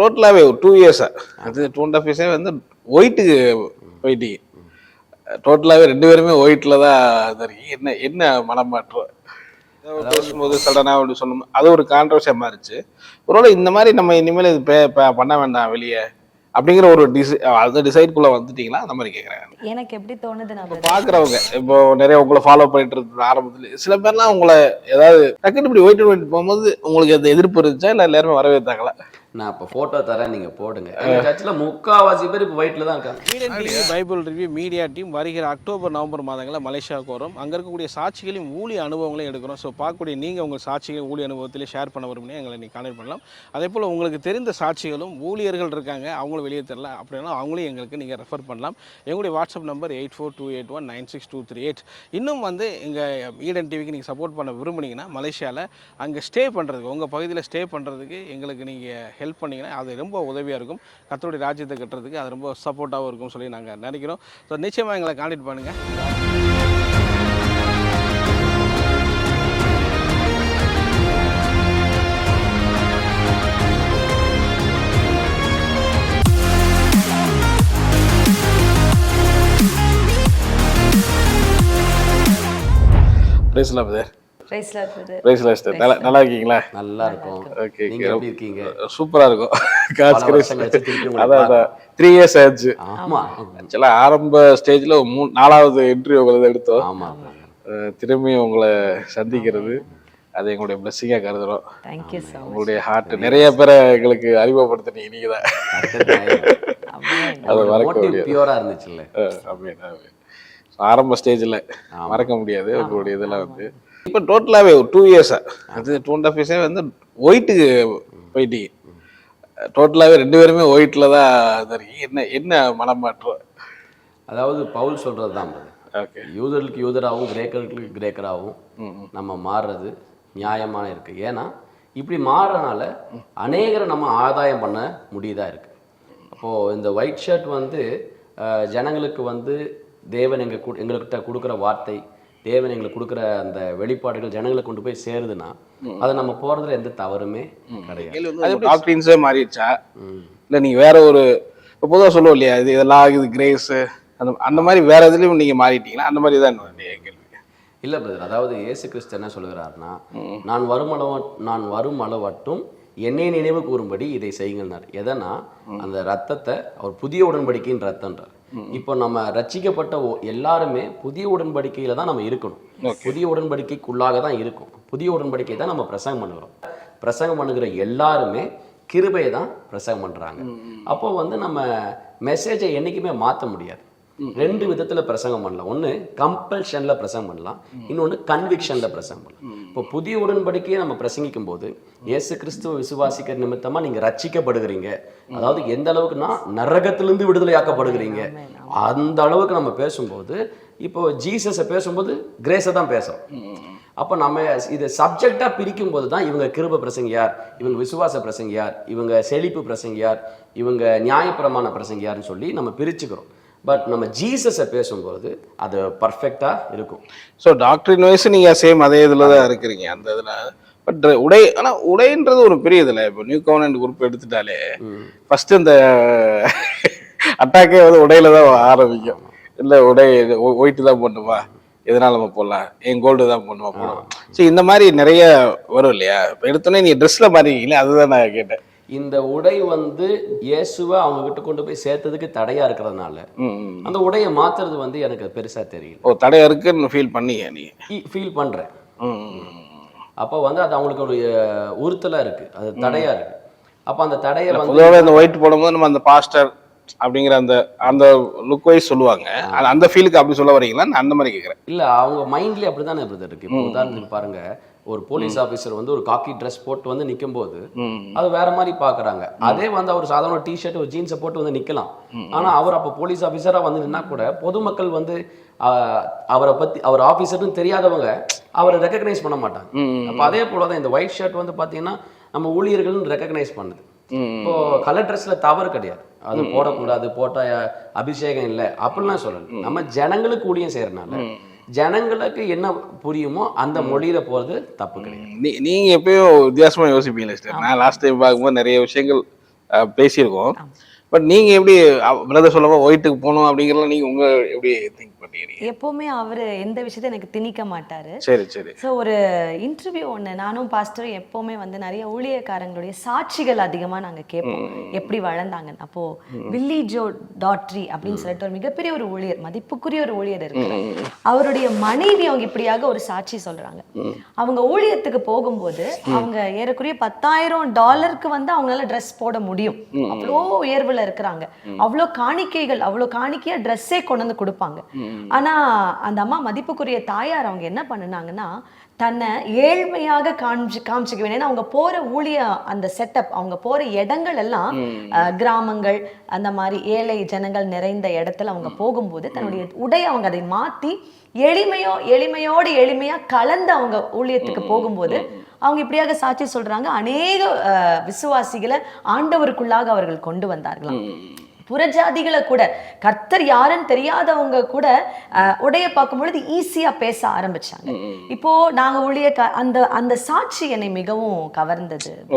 டோட்டலாகவே ஒரு டூ இயர்ஸாக அது டூ அண்ட் ஆஃப் இயர்ஸே வந்து ஒயிட்டுக்கு போயிட்டீங்க டோட்டலாகவே ரெண்டு பேருமே ஒயிட்டில் தான் இருக்கு. என்ன என்ன மனம் மாற்றம் ஏதாவது பேசும்போது சடனாக அப்படி சொன்னோம் அது ஒரு கான்ட்ரவர்சியாக மாறிச்சு ஒருவேளை இந்த மாதிரி நம்ம இனிமேல் இது பண்ண வேண்டாம் வெளியே அப்படிங்கிற ஒரு டிசை அந்த டிசைட்குள்ளே வந்துட்டீங்களா? அந்த மாதிரி கேட்குறேன் எனக்கு எப்படி தோணுது இப்போ பார்க்குறவங்க இப்போ நிறைய உங்களை ஃபாலோ பண்ணிட்டு இருந்த ஆரம்பத்துல சில பேர்லாம் உங்களை ஏதாவது டக்குன்னு இப்படி ஒயிட் ஒயிட் போகும்போது உங்களுக்கு அந்த எதிர்ப்பு இருந்துச்சா? இல்லை எல்லாருமே வரவேற்றாங்களா? நான் இப்போ ஃபோட்டோ தரேன் நீங்கள் போடுங்க. எங்கள் சர்ச்சில் முக்கால்வாசி பேர் இப்போ ஒயிட்டில் தான் இருக்காங்க. பைபிள் ரிவ்யூ மீடியா டீம் வருகிற அக்டோபர் நவம்பர் மாதங்களில் மலேசியாவுக்கு வரும். அங்கே இருக்கக்கூடிய சாட்சிகளையும் ஊழிய அனுபவங்களையும் எடுக்கிறோம். ஸோ பார்க்கக்கூடிய நீங்கள் உங்கள் சாட்சிகள் ஊழிய அனுபவத்திலே ஷேர் பண்ண விரும்பினா எங்களை நீங்கள் கான்டெக்ட் பண்ணலாம். அதே போல் உங்களுக்கு தெரிந்த சாட்சிகளும் ஊழியர்கள் இருக்காங்க. அவங்களும் வெளியே தெரியல அப்படின்னா அவங்களையும் எங்களுக்கு நீங்கள் ரெஃபர் பண்ணலாம். எங்களுடைய WhatsApp number eight four two eight one nine six two three eight இன்னும் வந்து எங்கள் ஈடன் டிவிக்கு நீங்கள் சப்போர்ட் பண்ண விரும்புனீங்கன்னா மலேசியாவில் அங்கே ஸ்டே பண்ணுறதுக்கு உங்கள் பகுதியில் ஸ்டே பண்ணுறதுக்கு எங்களுக்கு நீங்கள் ஹெல்ப் பண்ணிங்கன்னா அது ரொம்ப உதவியாக இருக்கும். கத்தருடைய ராஜ்யத்தை கட்டுறதுக்கு அது ரொம்ப சப்போர்ட்டாகவும் இருக்கும் சொல்லி நாங்கள் நினைக்கிறோம். ஸோ நிச்சயமாக எங்களை கான்டெக்ட் பண்ணுங்கள் பேசலாம் பிரதர் நல்லா நல்லா இருக்கீங்களா? நல்லா இருக்கும். ஓகே நீங்க எப்படி இருக்கீங்க? சூப்பரா இருக்கும். காசு அதான் அதான். த்ரீ இயர்ஸ் ஆச்சு. ஆமா. ஆரம்ப ஸ்டேஜில் மூ நாலாவது இன்டர்வியூ உங்களை எடுத்தோம். ஆமா அஹ் திரும்பி உங்களை சந்திக்கிறது. அது எங்களுடைய பிளஸ்ஸிங்காக கருதுறோம். தேங்க்யூ உங்களுடைய ஹார்ட் நிறைய பேரை எங்களுக்கு அறிமுகப்படுத்தினீங்க நீங்க தான் அது மறக்க மோட்டிவ் முடியாது. இருந்துச்சுல்ல. ஆரம்ப ஸ்டேஜில் மறக்க முடியாது. உங்களுடைய இதெல்லாம் வந்து. இப்போ டோட்டலாகவே ஒரு டூ இயர்ஸாக அது டூ அண்ட் ஆஃப் இயர்ஸே வந்து ஒயிட்டுக்கு போயிட்டீங்க. டோட்டலாகவே ரெண்டு பேருமே ஒயிட்டில் தான் இது இருக்கு. என்ன என்ன மனம் மாற்றம் அதாவது பவுல் சொல்றது தான் ஓகே யூதர்களுக்கு யூதராகவும் கிரேக்கர்களுக்கு கிரேக்கராகவும் நம்ம மாறுறது நியாயமான இருக்கு. ஏன்னா இப்படி மாறுறனால அநேகரை நம்ம ஆதாயம் பண்ண முடியுதா இருக்கு. அப்போ இந்த ஒயிட் ஷர்ட் வந்து ஜனங்களுக்கு வந்து தேவன் எங்க கு- எங்கள்கிட்ட கொடுக்குற வார்த்தை தேவன் எங்களுக்கு கொடுக்குற அந்த வெளிப்பாடுகள் ஜனங்களுக்கு கொண்டு போய் சேருதுன்னா அதை நம்ம போறதுல எந்த தவறுமே கிடையாது. மாறிடுச்சா? இல்லை நீங்கள் வேற ஒரு இப்போ பொதுவாக சொல்லுவோம் இல்லையா இது இதெல்லாம் இது கிரேஸ் அந்த அந்த மாதிரி வேற எதுலையும் நீங்கள் மாறிட்டீங்களா? அந்த மாதிரி தான் கேள்வி. இல்ல பிரதர் அதாவது இயேசு கிறிஸ்து என்ன சொல்லுகிறாருன்னா நான் வருமளவ நான் வரும் அளவட்டும் என்னை நினைவு கூறும்படி இதை செய்யுங்கள்னார். எதனா அந்த ரத்தத்தை அவர் புதிய உடன்படிக்கையின் ரத்தம்ன்றார் இப்போ நம்ம ரட்சிக்கப்பட்ட ஒ- எல்லாருமே புதிய உடன்படிக்கையில தான் நம்ம இருக்கணும். புதிய உடன்படிக்கைக்குள்ளாக தான் இருக்கும். புதிய உடன்படிக்கை தான் நம்ம பிரசங்கம் பண்ணுகிறோம். பிரசங்கம் பண்ணுகிற எல்லாருமே கிருபையை தான் பிரசங்கம் பண்றாங்க. அப்போ வந்து நம்ம மெசேஜை என்னைக்குமே மாற்ற முடியாது. ரெண்டு விதத்துல பிரசங்கம் பண்ணலாம். ஒன்று கம்பல்ஷன்ல பிரசங்கம் பண்ணலாம். இன்னொன்று கன்விக்ஷன்ல பிரசங்கம் பண்ணலாம். இப்போ புதிய உடன்படிக்கையை நம்ம பிரசங்கிக்கும் போது இயேசு கிறிஸ்துவ விசுவாசிக்கிற நிமித்தமா நீங்க ரச்சிக்கப்படுகிறீங்க அதாவது எந்த அளவுக்குன்னா நரகத்திலிருந்து விடுதலையாக்கப்படுகிறீங்க. அந்த அளவுக்கு நம்ம பேசும்போது இப்போ ஜீசஸை பேசும்போது கிரேஸை தான் பேசுறோம். அப்போ நம்ம இதை சப்ஜெக்டாக பிரிக்கும் போது தான் இவங்க கிருப பிரசங்கியார் இவங்க விசுவாச பிரசங்கியார் இவங்க செழிப்பு பிரசங்கியார் இவங்க நியாயப்பிரமான பிரசங்கியார்னு சொல்லி நம்ம பிரிச்சுக்கிறோம். பட் நம்ம ஜீசஸை பேசும்போது அது பர்ஃபெக்டாக இருக்கும். ஸோ டாக்டரின் வயசு நீங்கள் சேம் அதே இதில் தான் இருக்கிறீங்க அந்த இதில். பட் உடை ஆனால் உடைன்றது ஒரு பெரிய இதில். இப்போ நியூ கவர்னன்ட் குரூப் எடுத்துட்டாலே ஃபர்ஸ்ட் இந்த அட்டாக்கே வந்து உடையில தான் ஆரம்பிக்கும். இல்லை உடை ஒயிட்டு தான் போடணுமா? எதனால நம்ம போடலாம்? என் கோல்டு தான் போடணுமா? போடணும் ஸோ இந்த மாதிரி நிறைய வரும் இல்லையா? இப்போ எடுத்தோன்னே நீங்கள் ட்ரெஸ்ஸில் மாறிக்கீங்களே அதுதான் நான் கேட்டேன். இந்த உடை வந்து இயேசுவை அவங்க கிட்ட கொண்டு போய் சேர்த்ததுக்கு தடையா இருக்கிறதுனால. அந்த உடையை மாத்துறது வந்து எனக்கு பெருசா தெரியல. ஓ தடையா இருக்குன்னு ஃபீல் பண்ணீங்க நீங்கள் ஃபீல் பண்றேன். அப்போ வந்து அது அவங்களுக்கு ஒரு உறுத்தலா இருக்கு. அது தடையா இருக்கு. அப்போ அந்த தடையை வந்து அந்த ஒயிட் போடும்போது நம்ம அந்த பாஸ்டர் அப்படிங்கிற அந்த அந்த லுக் வைஸ் சொல்லுவாங்க. அந்த ஃபீலுக்கு அப்படி சொல்ல வரீங்களா? நான் அந்த மாதிரி கேட்குறேன் இல்ல அவங்க மைண்ட்லயே அப்படிதானே பிரதர் இருக்கு. இப்போ உதாரணத்துக்கு பாருங்க. ஒரு போலீஸ் ஆபீசர் வந்து ஒரு காக்கி ட்ரெஸ் போட்டு வந்து நிக்கும் போது அது வேற மாதிரி பாக்குறாங்க அதே வந்து அவர் சாதாரண டி ஷர்ட் ஒரு ஜீன்ஸை போட்டு வந்து நிக்கலாம். ஆனா அவர் அப்போ போலீஸ் ஆபீசரா வந்து நின்னா கூட பொதுமக்கள் வந்து அவரை பத்தி அவர் ஆபீசர்னு தெரியாதவங்க அவரை ரெக்கக்னைஸ் பண்ண மாட்டாங்க. அப்போ அதே போல தான் இந்த ஒயிட் ஷர்ட் வந்து பாத்தீங்கன்னா நம்ம ஊழியர்கள்னு ரெக்கக்னைஸ் பண்ணுது. இப்போ கலர் ட்ரெஸ்ல தவறு கிடையாது. அது போடக்கூடாது போட்டா அபிஷேகம் இல்லை அப்படிலாம் சொல்லல. நம்ம ஜனங்களுக்கு ஊழியம் செய்யறதுனால ஜனங்களுக்கு என்ன புரியுமோ அந்த மொழியில போறது தப்பு கிடையாது. நீ நீங்கள் எப்பயும் வித்தியாசமாக யோசிப்பீங்களே சிஸ்டர் நான் லாஸ்ட் டைம் பார்க்கும்போது நிறைய விஷயங்கள் பேசியிருக்கோம். பட் நீங்க எப்படி பிரதர் சொல்லப்போ ஒயிட்டுக்கு போகணும் அப்படிங்கிறத நீங்க உங்க எப்படி திங்க் பண்ணிக்கிறீங்க எப்பவுமே அவரு எந்த விஷயத்தை எனக்கு திணிக்க மாட்டாரு. சரி சரி. ஸோ ஒரு இன்டர்வியூ ஒன்று நானும் பாஸ்டரும் எப்போவுமே வந்து நிறைய ஊழியக்காரங்களுடைய சாட்சிகள் அதிகமாக நாங்கள் கேட்போம். எப்படி வளர்ந்தாங்க அப்போ வில்லி ஜோ டாட்ரி அப்படின்னு சொல்லிட்டு ஒரு மிகப்பெரிய ஒரு ஊழியர் மதிப்புக்குரிய ஒரு ஊழியர் இருக்கு அவருடைய மனைவி அவங்க இப்படியாக ஒரு சாட்சி சொல்றாங்க. அவங்க ஊழியத்துக்கு போகும்போது அவங்க ஏறக்குறைய பத்தாயிரம் டாலருக்கு வந்து அவங்களால ட்ரெஸ் போட முடியும். அவ்வளோ உயர்வுல இருக்கிறாங்க. அவ்வளோ காணிக்கைகள் அவ்வளோ காணிக்கையா ட்ரெஸ்ஸே கொண்டு வந்து கொடுப்பாங்க. ஆனா அந்த அம்மா மதிப்புக்குரிய தாயார் அவங்க என்ன பண்ணுனாங்கன்னா தன்னை ஏழ்மையாக காமிச்சு காமிச்சிக்க வேண்டிய அவங்க போற ஊழிய அந்த செட்டப் அவங்க போற இடங்கள் எல்லாம் கிராமங்கள் அந்த மாதிரி ஏழை ஜனங்கள் நிறைந்த இடத்துல அவங்க போகும்போது தன்னுடைய உடை அவங்க அதை மாத்தி எளிமையோ எளிமையோடு எளிமையா கலந்து அவங்க ஊழியத்துக்கு போகும்போது அவங்க இப்படியாக சாட்சி சொல்றாங்க. அநேக விசுவாசிகளை ஆண்டவருக்குள்ளாக அவர்கள் கொண்டு வந்தார்களாம். புறஜாதிகளை கூட கர்த்தர் யாருன்னு தெரியாதவங்க கூட உடைய பார்க்கும் பொழுது ஈஸியா பேச ஆரம்பிச்சாங்க. இப்போ நாங்க ஊழிய க- அந்த அந்த சாட்சி என்னை மிகவும் கவர்ந்தது.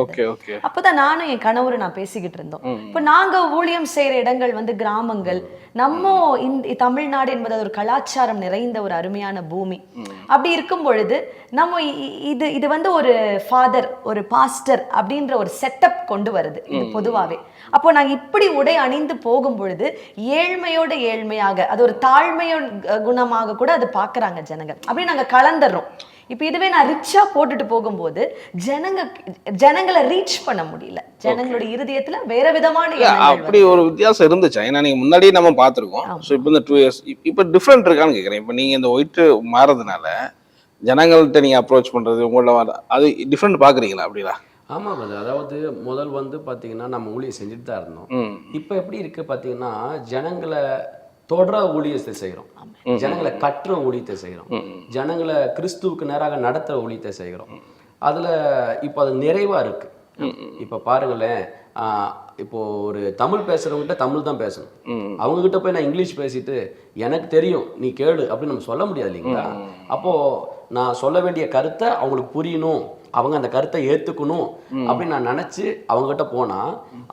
அப்பதான் நானும் என் கணவரும் நான் பேசிக்கிட்டு இருந்தோம். இப்போ நாங்க ஊழியம் செய்யற இடங்கள் வந்து கிராமங்கள். நம்ம இந்த தமிழ்நாடு என்பது ஒரு கலாச்சாரம் நிறைந்த ஒரு அருமையான பூமி. அப்படி இருக்கும் பொழுது நம்ம இது இது வந்து ஒரு ஃபாதர் ஒரு பாஸ்டர் அப்படின்ற ஒரு செட்டப் கொண்டு வருது இது பொதுவாவே. அப்போ நாங்க இப்படி உடை அணிந்து போகும் பொழுது ஏழ்மையோட ஏழ்மையாக அது ஒரு தாழ்மையோ குணமாக கூட அது பாக்குறாங்க ஜனங்க அப்படி நாங்க கலந்துடுறோம் இப்போ இதுவே நான் ரிச்சா போட்டுட்டு போகும்போது ஜனங்க ஜனங்களை ரீச் பண்ண முடியல. ஜனங்களுடைய இருதயத்துல வேற விதமான அப்படி ஒரு வித்தியாசம் இருந்துச்சா? ஏன்னா நீங்க முன்னாடியே நம்ம பார்த்துருக்கோம். ஸோ இப்போ இந்த டூ இயர்ஸ் இப்போ டிஃப்ரெண்ட் இருக்கான்னு கேட்குறேன் இப்போ நீங்க இந்த ஒயிட்டு மாறதுனால ஜனங்கள்கிட்ட நீங்க அப்ரோச் பண்றது உங்களோட அது டிஃப்ரெண்ட் பாக்குறீங்களா அப்படிலாம். ஆமா brother அதாவது முதல் வந்து பாத்தீங்கன்னா நம்ம ஊழியம் செஞ்சுட்டு தான் இருந்தோம். இப்போ எப்படி இருக்கு பாத்தீங்கன்னா ஜனங்களை தொடர ஊழியத்தை செய்கிறோம் ஜனங்களை கட்டுற ஊழியத்தை செய்கிறோம் ஜனங்களை கிறிஸ்துவுக்கு நேராக நடத்துற ஊழியத்தை செய்கிறோம் அதுல இப்போ அது நிறைவா இருக்கு. இப்போ பாருங்களேன் இப்போ ஒரு தமிழ் பேசுறவங்ககிட்ட தமிழ் தான் பேசணும். அவங்க கிட்ட போய் நான் இங்கிலீஷ் பேசிட்டு எனக்கு தெரியும் நீ கேளு அப்படின்னு நம்ம சொல்ல முடியாது இல்லைங்களா? அப்போ நான் சொல்ல வேண்டிய கருத்தை அவங்களுக்கு புரியணும். அவங்க அந்த கருத்தை ஏத்துக்கணும் அப்படின்னு நான் நினைச்சு அவங்க கிட்ட போனா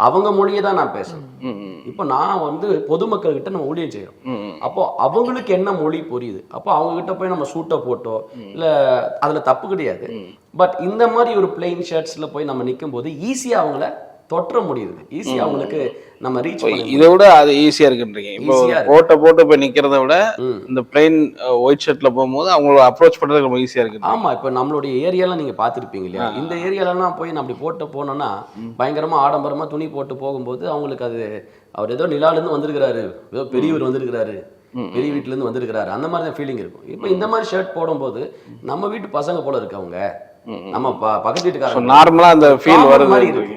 அவங்க மொழியை தான் நான் பேசணும். இப்போ நான் வந்து பொதுமக்கள் கிட்ட நம்ம ஊழியம் செய்யறோம் அப்போ அவங்களுக்கு என்ன மொழி புரியுது? அப்போ அவங்க கிட்ட போய் நம்ம சூட்டை போட்டோ இல்ல அதுல தப்பு கிடையாது. பட் இந்த மாதிரி ஒரு பிளெயின் ஷர்ட்ஸ்ல போய் நம்ம நிற்கும் போது ஈஸியா அவங்கள தொற்ற முடியுது. ஈஸியா அவங்களுக்கு நம்ம ரீச் இதை விட அது ஈஸியா இருக்குன்றீங்க. இப்போ. கோட்டை போட்டு போய் நிக்கிறத விட இந்த பிளைன் ஒயிட் ஷர்ட்ல போகும்போது அவங்கள அப்ரோச் பண்றது ரொம்ப ஈஸியா இருக்கு ஆமா இப்போ நம்மளுடைய ஏரியாலாம் நீங்க பார்த்திருப்பீங்க இல்லையா? இந்த ஏரியாலலாம் போய் நான் அப்படி போட்டு போனோம்னா பயங்கரமா ஆடம்பரமா துணி போட்டு போகும்போது அவங்களுக்கு அது அவர் ஏதோ நிலால இருந்து வந்திருக்கிறாரு. ஏதோ பெரியவர் வந்திருக்கிறாரு. பெரிய வீட்டுல இருந்து வந்திருக்கிறாரு. அந்த மாதிரி தான் ஃபீலிங் இருக்கும். இப்போ இந்த மாதிரி ஷர்ட் போடும்போது நம்ம வீட்டு பசங்க போல இருக்கு அவங்க. நம்ம பக்கத்து வீட்டுக்காரங்க. நார்மலா அந்த ஃபீல் வருது மாதிரி இருக்கு.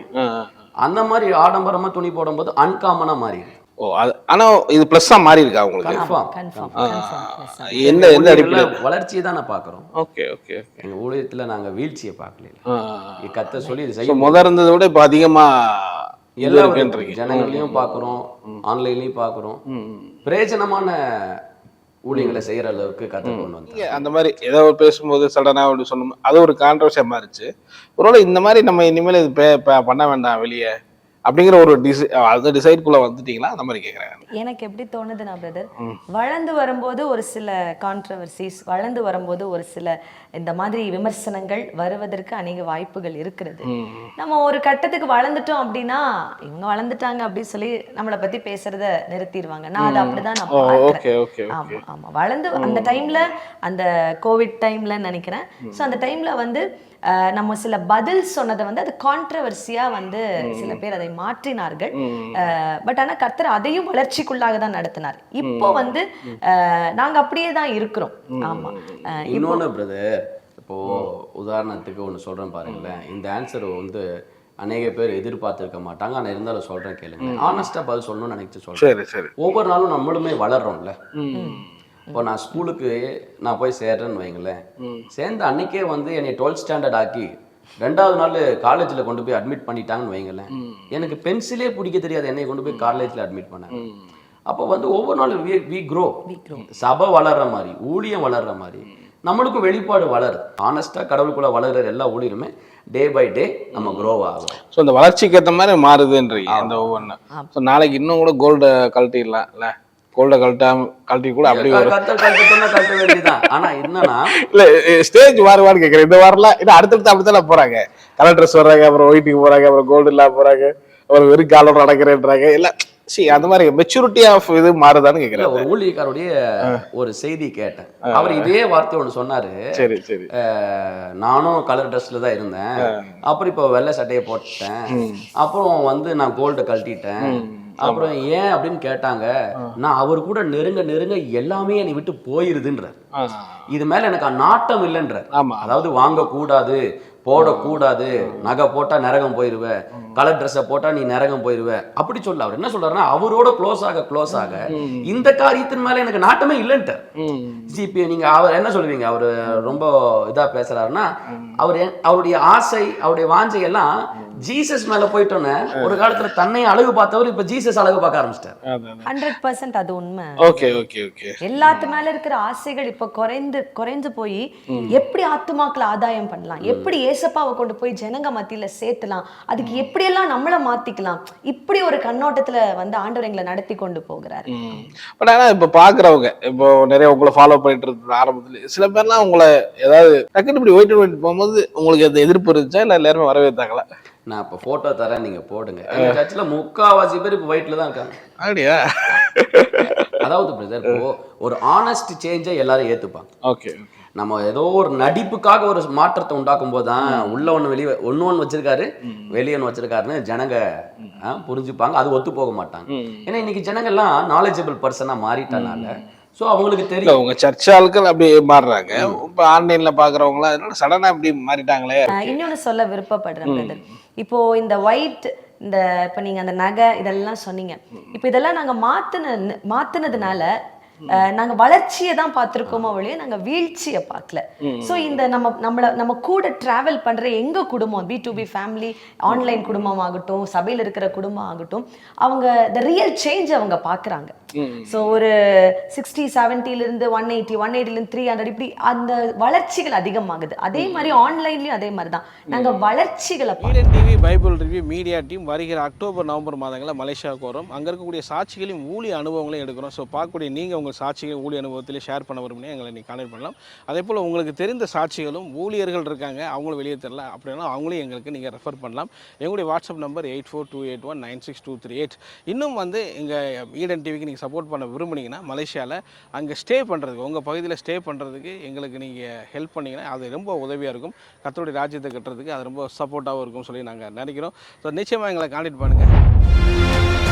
அந்த மாதிரி ஆடம்பரமா துணி போடும்போது அன்காமனா மாறி ஓ அது ஆனா இது பிளஸ்ஸா மாறி இருக்கா உங்களுக்கு? கன்ஃபார்ம் கன்ஃபார்ம் கன்ஃபார்ம் எந்த எந்த அடிப்படையில் வளர்ச்சியை தான் நான் பார்க்குறோம். ஓகே ஓகே எங்க ஊழியத்துல நாங்க வீழ்ச்சியை பார்க்கல கத்த சொல்லி இது செய்ய முத இருந்ததை விட இப்போ அதிகமா இது எல்லா ஜனங்களையும் பார்க்குறோம் ஆன்லைன்லயும் பார்க்குறோம். பிரயோஜனமான ஊழியங்களை செய்யற அளவுக்கு கத்த கொண்டு வந்தோம் நீங்க அந்த மாதிரி ஏதோ ஒரு பேசும்போது சடனா அப்படி சொல்லும் அது ஒரு கான்ட்ரவர்சியா மாறிச்சு. ஒருவேளை இந்த மாதிரி நம்ம இனிமேல் இது பே- ப- பண்ண வேண்டாம் வெளியே. அப்படிங்கிற ஒரு டிசை அந்த டிசைட்குள்ள வந்துட்டீங்களா? அந்த மாதிரி கேட்குறேன் எனக்கு எப்படி தோணுதுன்னா பிரதர் வளர்ந்து வரும்போது ஒரு சில கான்ட்ரவர்சிஸ் வளர்ந்து வரும்போது ஒரு சில இந்த மாதிரி விமர்சனங்கள் வருவதற்கு அநேக வாய்ப்புகள் இருக்கிறது. நம்ம ஒரு கட்டத்துக்கு வளர்ந்துட்டோம் அப்படின்னா இவங்க வளர்ந்துட்டாங்க அப்படின்னு சொல்லி நம்மளை பத்தி பேசுறத நிறுத்திடுவாங்க. நான் அதை அப்படிதான் நான் பார்க்கிறேன். ஓகே ஓகே ஆமா ஆமா. வளர்ந்து அந்த டைம்ல அந்த கோவிட் டைம்ல நினைக்கிறேன். சோ அந்த டைம்ல வந்து நம்ம சில பதில் சொன்னதை வந்து அது கான்ட்ரவர்சியா வந்து சில பேர் அதை மாற்றினார்கள். பட் ஆனா கர்த்தர் அதையும் வளர்ச்சிக்குள்ளாக தான் நடத்தினார். இப்போ வந்து நாங்க அப்படியே தான் இருக்கிறோம். ஆமா. இன்னொன்னு பிரதர் இப்போ உதாரணத்துக்கு ஒன்று சொல்றேன் பாருங்களேன். இந்த ஆன்சர் வந்து அநேக பேர் எதிர்பார்த்திருக்க மாட்டாங்க. ஆனா இருந்தாலும் சொல்றேன் கேளுங்க. ஆனஸ்டா பதில் சொல்லணும்னு நினைச்சு சொல்றேன். சரி சரி. ஒவ்வொரு நாளும் நம்மளுமே வளர்றோம்ல. இப்போ நான் ஸ்கூலுக்கு நான் போய் சேர்றேன்னு வைங்களேன். சேர்ந்த அன்னைக்கே வந்து என்னை டுவெல்த் ஸ்டாண்டர்ட் ஆக்கி ரெண்டாவது நாள் காலேஜில் கொண்டு போய் அட்மிட் பண்ணிட்டாங்கன்னு வைங்களேன் எனக்கு பென்சிலே பிடிக்க தெரியாது. என்னை கொண்டு போய் காலேஜில் அட்மிட் பண்ணாங்க. அப்போ வந்து ஒவ்வொரு நாளும் வி வி க்ரோ சபை வளர்ற மாதிரி ஊழியம் வளர்ற மாதிரி நம்மளுக்கும் வெளிப்பாடு வளருது. ஆனஸ்டா கடவுளுக்குள்ள வளர்ற எல்லா ஊழியருமே டே பை டே நம்ம க்ரோ ஆகும். ஸோ இந்த வளர்ச்சிக்கு ஏற்ற மாதிரி மாறுதுன்றீங்க இந்த ஒவ்வொன்றும் ஸோ நாளைக்கு இன்னும் கூட கோல்டு கழட்டிடலாம் இல்ல கோல்டை கழட்டாம கழட்டி கூட அப்படி வேண்டியதுதான். ஆனா என்னன்னா இல்ல ஸ்டேஜ் மாறுவான்னு கேட்குறேன் இந்த வாரம்லாம் இது அடுத்தடுத்து அப்படித்தானே போறாங்க. கலர் ட்ரெஸ் வர்றாங்க அப்புறம் ஒயிட்டுக்கு போறாங்க அப்புறம் கோல்டு இல்லாம போறாங்க அப்புறம் வெறும் காலோட நடக்கிறேன்றாங்க. எல்லாம் சி அந்த மாதிரி மெச்சூரிட்டி ஆஃப் இது மாறுதான்னு இல்ல கேட்குறேன் ஒரு ஊழியக்காருடைய ஒரு செய்தி கேட்டேன். அவர் இதே வார்த்தை ஒன்று சொன்னாரு. சரி சரி. நானும் கலர் ட்ரெஸ்ல தான் இருந்தேன். அப்புறம் இப்போ வெள்ளை சட்டையை போட்டுட்டேன் அப்புறம் வந்து நான் கோல்டு கழட்டிட்டேன். அப்புறம் ஏன் அப்படின்னு கேட்டாங்க நான் அவர் கூட நெருங்க நெருங்க எல்லாமே என்னை விட்டு போயிருதுன்றார். ஆ, இது மேல எனக்கு நாட்டம் இல்லைன்றார். ஆமா. அதாவது வாங்கக்கூடாது போடக்கூடாது. நகை போட்டா நரகம் போயிருவ. கலர் ட்ரெஸ்ஸை போட்டா நீ நரகம் போயிருவ. அப்படி சொல்ல அவர் என்ன சொல்றாருன்னா அவரோட க்ளோஸ் ஆக க்ளோஸ் ஆக இந்த காரியத்தின் மேல எனக்கு நாட்டமே இல்லைன்ட்டார். ம் இப்போ நீங்க அவர் என்ன சொல்லுவீங்க? அவர் ரொம்ப இதா பேசுறாருன்னா அவர் அவருடைய ஆசை அவருடைய வாஞ்சை எல்லாம் ஜீசஸ் மேல போயிட்டோன்னே ஒரு காலத்துல தன்னை அழகு பார்த்தவர் இப்ப ஜீசஸ் அழகு பார்க்க ஆரம்பிச்சிட்டார். ஹண்ட்ரட் பர்சன்ட் அது உண்மை. Okay okay okay. எல்லாத்து மேல இருக்கிற ஆசைகள் இப்ப குறைந்து குறைந்து போய் எப்படி ஆத்துமாக்களை ஆதாயம் பண்ணலாம்? எப்படி ஏசப்பாவை கொண்டு போய் ஜனங்க மத்தியில சேர்த்தலாம். அதுக்கு எப்படியெல்லாம் நம்மள மாத்திக்கலாம்? இப்படி ஒரு கண்ணோட்டத்துல வந்து ஆண்டவர் எங்களை நடத்தி கொண்டு போகிறாரு. பட் ஆனா இப்ப பாக்குறவங்க இப்போ நிறைய உங்களை ஃபாலோ பண்ணிட்டு இருந்தது ஆரம்பத்துல. சில பேர்லாம் உங்களை ஏதாவது டக்குன்னு இப்படி ஒயிட் ஒயிட் போகும்போது உங்களுக்கு அந்த எதிர்ப்பு இருந்துச்சா? இல்ல எல்லாருமே வரவேற்றாங்களா? நான் இப்ப போட்டோ தரேன் நீங்க போடுங்க. எங்க சர்ச்சில் முக்காவாசி பேர் இப்ப ஒயிட்ல தான் இருக்காங்க. அப்படியா? அதாவது பிரதர் இப்போ ஒரு ஆனஸ்ட் சேஞ்சை எல்லாரும் ஏத்துப்பாங்க. ஓகே நம்ம ஏதோ ஒரு நடிப்புக்காக ஒரு மாற்றத்தை உண்டாக்கும் போது தான் உள்ள ஒன்று வெளியே ஒன்று ஒன்று வச்சிருக்காரு வெளியே ஒன்று வச்சிருக்காருன்னு ஜனங்க புரிஞ்சுப்பாங்க. அது ஒத்து போக மாட்டாங்க. ஏன்னா இன்னைக்கு ஜனங்கள்லாம் நாலேஜபிள் பர்சனாக மாறிட்டனால ஸோ அவங்களுக்கு தெரியும். உங்க சர்ச் ஆட்கள் அப்படி மாறுறாங்க. இப்ப ஆன்லைன்ல பாக்குறவங்களாம் என்னடா சடனா இப்படி மாறிட்டாங்களே? இன்னொன்னு சொல்ல விருப்பப்படுறேன் இப்போ இந்த ஒயிட் இந்த இப்ப நீங்க அந்த நகை இதெல்லாம் சொன்னீங்க. இப்போ இதெல்லாம் நாங்க மாத்துன மாத்துனதுனால அஹ், நாங்க வளர்ச்சியை தான் பார்த்திருக்கோமோ ஒழிய நாங்க வீழ்ச்சியை பார்க்கல. சோ இந்த நம்ம நம்மள நம்ம கூட டிராவல் பண்ற எங்க குடும்பம் B to B family online குடும்பம் ஆகட்டும் சபையில இருக்கிற குடும்பம் ஆகட்டும் அவங்க த ரியல் சேஞ்ச் அவங்க பாக்குறாங்க ஸோ ஒரு சிக்ஸ்டி இருந்து ஒன் எயிட்டி ஒன் எயிட்டிலேருந்து த்ரீ ஹண்ட்ரட் இப்படி அந்த வளர்ச்சிகள் அதிகமாகுது. அதே மாதிரி ஆன்லைன்லயும் அதே மாதிரி தான். நாங்க வளர்ச்சிகளை TV Bible review media team வருகிற அக்டோபர் நவம்பர் மாதங்களில் மலேசியாவுக்கு வரும் அங்கே இருக்கக்கூடிய சாட்சிகளையும் ஊழிய அனுபவங்களையும் எடுக்கிறோம். ஸோ பார்க்கக்கூடிய நீங்கள் உங்கள் சாட்சிகள் ஊழிய அனுபவத்திலே ஷேர் பண்ண விரும்பினா எங்களை நீங்கள் கான்டெக்ட் பண்ணலாம். அதே போல் உங்களுக்கு தெரிந்த சாட்சிகளும் ஊழியர்கள் இருக்காங்க. அவங்களும் வெளியே தெரில அப்படின்னா அவங்களையும் எங்களுக்கு நீங்கள் ரெஃபர் பண்ணலாம். எங்களுடைய WhatsApp number eight four two eight one nine six two three eight இன்னும் வந்து எங்கள் ஈடன் டிவிக்கு நீங்கள் சப்போர்ட் பண்ண விரும்புனீங்கன்னா மலேசியாவில் அங்கே ஸ்டே பண்ணுறதுக்கு உங்கள் பகுதியில் ஸ்டே பண்ணுறதுக்கு எங்களுக்கு நீங்கள் ஹெல்ப் பண்ணிங்கன்னா அது ரொம்ப உதவியாக இருக்கும். கத்தோடைய ராஜ்யத்தை கட்டுறதுக்கு அது ரொம்ப சப்போர்ட்டாகவும் இருக்கும்னு சொல்லி நாங்கள் நினைக்கிறோம். ஸோ நிச்சயமாக எங்களை கான்டெக்ட் பண்ணுங்கள்